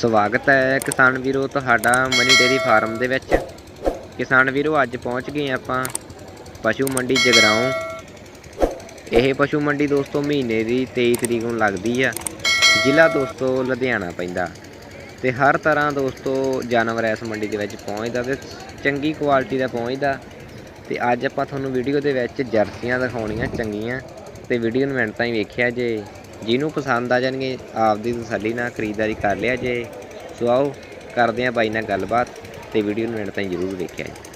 ਸਵਾਗਤ ਹੈ ਕਿਸਾਨ ਵੀਰੋ ਤੁਹਾਡਾ ਮਨੀ ਡੇਰੀ ਫਾਰਮ ਦੇ ਵਿੱਚ। ਕਿਸਾਨ ਵੀਰੋ, ਅੱਜ ਪਹੁੰਚ ਗਏ ਆਪਾਂ ਪਸ਼ੂ ਮੰਡੀ ਜਗਰਾਉਂ। ਇਹ ਪਸ਼ੂ ਮੰਡੀ ਦੋਸਤੋ ਮਹੀਨੇ ਦੀ 23 ਤਰੀਕ ਨੂੰ ਲੱਗਦੀ ਆ। ਜ਼ਿਲ੍ਹਾ ਦੋਸਤੋ ਲੁਧਿਆਣਾ ਪੈਂਦਾ। ਤੇ ਹਰ ਤਰ੍ਹਾਂ ਦੋਸਤੋ ਜਾਨਵਰ ਇਸ ਮੰਡੀ ਦੇ ਵਿੱਚ ਪਹੁੰਚਦਾ ਤੇ ਚੰਗੀ ਕੁਆਲਿਟੀ ਦਾ ਪਹੁੰਚਦਾ। ਤੇ ਅੱਜ ਆਪਾਂ ਤੁਹਾਨੂੰ ਵੀਡੀਓ ਦੇ ਵਿੱਚ ਜਰਸੀਆਂ ਦਿਖਾਉਣੀਆਂ ਚੰਗੀਆਂ। ਤੇ ਵੀਡੀਓ ਨੂੰ ਮਿੰਟਾਂ ਹੀ ਵੇਖਿਆ ਜੇ। ਜਿਹਨੂੰ ਪਸੰਦ ਆ ਜਾਣਗੇ, ਆਪਦੀ ਤਸੱਲੀ ਨਾਲ ਖਰੀਦਦਾਰੀ ਕਰ ਲਿਆ ਜੇ। ਸੋ ਆਓ, ਕਰਦੇ ਆ ਬਾਈ ਨਾਲ ਗੱਲਬਾਤ ਤੇ ਵੀਡੀਓ ਨੂੰ ਮਿੰਟ ਤਾਈਂ ਜ਼ਰੂਰ ਦੇਖਿਆ ਜੀ।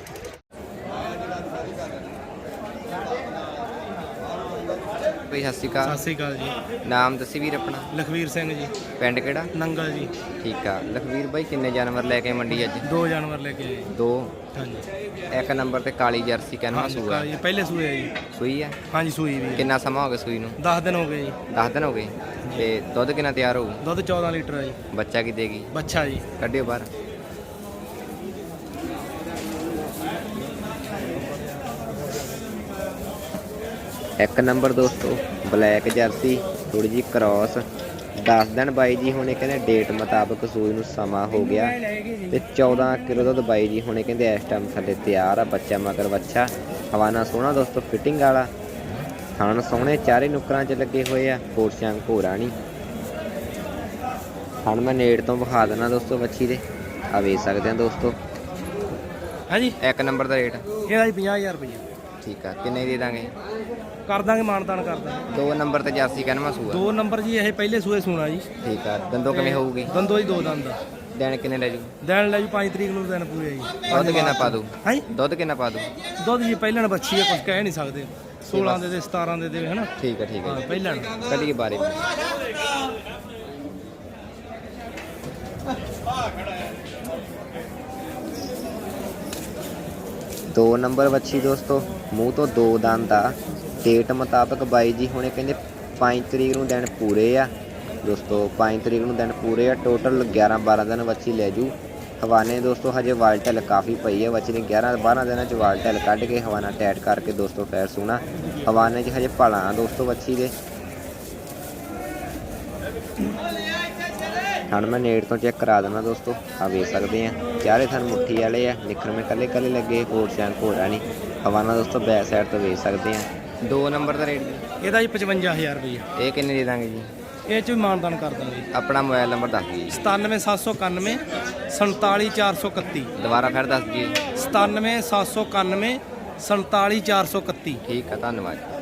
ਬਈ ਸਤਿ ਸ਼੍ਰੀ ਸਤਿ ਅਕਾਲ ਸ੍ਰੀ ਅਕਾਲ ਜੀ। ਨਾਮ ਦੱਸੀ ਵੀਰ ਆਪਣਾ? ਲਖਵੀਰ ਸਿੰਘ ਜੀ। ਪਿੰਡ ਕਿਹੜਾ? ਨੰਗਲ ਜੀ। ਠੀਕ ਆ। ਲਖਵੀਰ ਬਾਈ ਕਿੰਨੇ ਜਾਨਵਰ ਲੈ ਕੇ ਆਏ ਮੰਡੀ ਅੱਜ? ਦੋ ਜਾਨਵਰ ਲੈ ਕੇ ਆਏ। ਦੋ? ਹਾਂਜੀ। ਇੱਕ ਨੰਬਰ ਤੇ ਕਾਲੀ ਜਰਸੀ ਕਹਿੰਦਾ ਹਾਂਜੀ ਸੂਆ। ਕਾਲੀ- ਪਹਿਲੇ ਸੂਏ ਆ ਜੀ। ਸੂਈ ਆ? ਹਾਂਜੀ ਸੂਈ ਵੀ ਕਿੰਨਾ ਸਮਾਂ ਹੋ ਗਿਆ ਸੂਈ ਨੂੰ? 10 ਦਿਨ ਹੋ ਗਏ ਜੀ। 10 ਦਿਨ ਹੋ ਗਏ। ਤੇ ਦੁੱਧ ਕਿੰਨਾ ਤਿਆਰ ਹੋਊ? ਦੁੱਧ 14 ਲੀਟਰ ਆ ਜੀ। ਬੱਚਾ ਕੀ ਦੇਗੀ ਬੱਚਾ ਜੀ। ਕੱਢਿਓ ਬਾਹਰ। ਇੱਕ ਨੰਬਰ ਦੋਸਤੋ ਬਲੈਕ ਜਰਸੀ ਥੋੜੀ ਜੀ ਕ੍ਰਾਸ 10 ਦਿਨ ਬਾਈ ਜੀ ਹੁਣੇ ਕਹਿੰਦੇ ਡੇਟ ਮੁਤਾਬਕ ਸੂਈ ਨੂੰ ਸਮਾਂ ਹੋ ਗਿਆ। ਤੇ 14 ਕਿਲੋ ਦੁੱਧ ਬਾਈ ਜੀ ਹੁਣੇ ਕਹਿੰਦੇ ਇਸ ਟਾਈਮ ਥੱਲੇ ਤਿਆਰ ਆ ਬੱਚਾ ਮਗਰ ਬੱਚਾ ਹਵਾਨਾ ਸੋਹਣਾ ਦੋਸਤੋ ਫਿਟਿੰਗ ਵਾਲਾ। ਥਣ ਸੋਹਣੇ ਚਾਰੇ ਨੁਕਰਾਂ 'ਚ ਲੱਗੇ ਹੋਏ ਆ ਕੋਰਸ਼ਾਂ ਘੋਰਾ ਨਹੀਂ ਹੁਣ ਮੈਂ ਨੇੜ ਤੋਂ ਵਿਖਾ ਦੇਣਾ ਦੋਸਤੋ ਬੱਚੀ ਦੇ। ਆ ਵੇਖ ਸਕਦੇ ਆ ਦੋਸਤੋ। ਹਾਂਜੀ। ਇੱਕ ਨੰਬਰ ਦਾ ਰੇਟ ਇਹਦਾ ਜੀ? 50000 ਰੁਪਏ ਠੀਕ ਆ। ਕਿੰਨੇ ਦੇ ਦਾਂਗੇ ਕਰ ਦਾਂਗੇ ਮਾਨਤਾਨ ਕਰ ਦਾਂਗੇ। ਦੋ ਨੰਬਰ ਤੇ ਜਰਸੀ ਕਹਿੰਦਾ ਸੂਆ। ਦੋ ਨੰਬਰ ਜੀ ਇਹ ਪਹਿਲੇ ਸੂਏ ਸੂਣਾ ਜੀ। ਠੀਕ ਆ। ਦੰਦੋ ਕਿਵੇਂ ਹੋਊਗੀ? ਦੰਦੋ ਜੀ ਦੋ ਦੰਦ। ਆ। ਦਿਨ ਕਿੰਨੇ ਲੈ ਜੂ? ਦੇਣ ਲੈ ਜੀ 5 ਤਰੀਕ ਨੂੰ ਦਿਨ ਪੂਰੇ ਜੀ। ਦੁੱਧ ਕਿੰਨਾ ਪਾ ਦੂ? ਹਾਂਜੀ ਦੁੱਧ ਕਿੰਨਾ ਪਾ ਦੂ? ਦੁੱਧ ਜੀ ਪਹਿਲਣ ਬੱਚੀ ਆ ਕੁਝ ਕਹਿ ਨਹੀਂ ਸਕਦੇ। 16 ਦੇ ਦੇ 17 ਦੇ ਦੇ ਹਨਾ? ਠੀਕ ਆ ਠੀਕ ਹਾਂ ਆ ਪਹਿਲਣ ਕੱਢੀਏ ਬਾਰੇ। ਦੋ ਨੰਬਰ ਵੱਛੀ ਦੋਸਤੋ, ਮੂੰਹ ਤੋਂ ਦੋ ਦੰਦ ਆ। ਡੇਟ ਮੁਤਾਬਕ ਬਾਈ ਜੀ ਹੁਣੇ ਕਹਿੰਦੇ 5 ਤਰੀਕ ਨੂੰ ਦਿਨ ਪੂਰੇ ਆ। ਦੋਸਤੋ 5 ਤਰੀਕ ਨੂੰ ਦਿਨ ਪੂਰੇ ਆ ਟੋਟਲ 11 12 ਦਿਨ ਵੱਛੀ ਲੈ ਜੂ। ਹਵਾਨੇ ਦੋਸਤੋ, ਹਜੇ ਵਾਲਟਲ ਕਾਫੀ ਪਈ ਹੈ ਬੱਚੀ ਨੇ 11 12 ਦਿਨਾਂ ਚ ਵਾਲਟਲ ਕੱਢ ਕੇ ਹਵਾਨਾ ਟੈਟ ਕਰਕੇ ਦੋਸਤੋ ਫੇਰ ਸੂਣਾ। ਹਵਾਨੇ 'ਚ ਹਜੇ ਭਲਾ ਦੋਸਤੋ ਵੱਛੀ ਦੇ। ਹੁਣ ਮੈਂ ਨੇੜ ਤੋਂ ਚੈੱਕ ਕਰਾ ਦਿੰਦਾ ਦੋਸਤੋ। ਆ ਵੇਖ ਸਕਦੇ ਆ। ਚਾਰੇ ਥਣ ਮੁੱਠੀ ਵਾਲੇ ਆ। ਨਿਖਰ ਮੇ ਕੱਲੇ ਕੱਲੇ ਲੱਗੇ ਹੋਰ ਸ਼ਾਨ ਘੋੜਾ ਨਹੀਂ। ਹਵਾਨਾ ਦੋਸਤੋ ਬੈਕ ਸਾਈਡ ਤੋਂ ਵੇਖ ਸਕਦੇ ਆ। ਦੋ ਨੰਬਰ ਦਾ ਰੇਟ ਇਹਦਾ ਜੀ 55000 ਰੁਪਏ ਇਹ ਕਿੰਨੇ ਦੇ ਦਾਂਗੇ ਜੀ? ਇਹ ਚ ਵੀ ਮਾਨਤਾਨ ਕਰ ਦਾਂਗੇ ਆਪਣਾ ਮੋਬਾਈਲ ਨੰਬਰ ਦੱਸ ਦਿਓ ਜੀ। 97791 47431 ਦੁਬਾਰਾ ਫਿਰ ਦੱਸ ਦਿਓ ਜੀ। 97791 47431 ਠੀਕ ਆ ਧੰਨਵਾਦ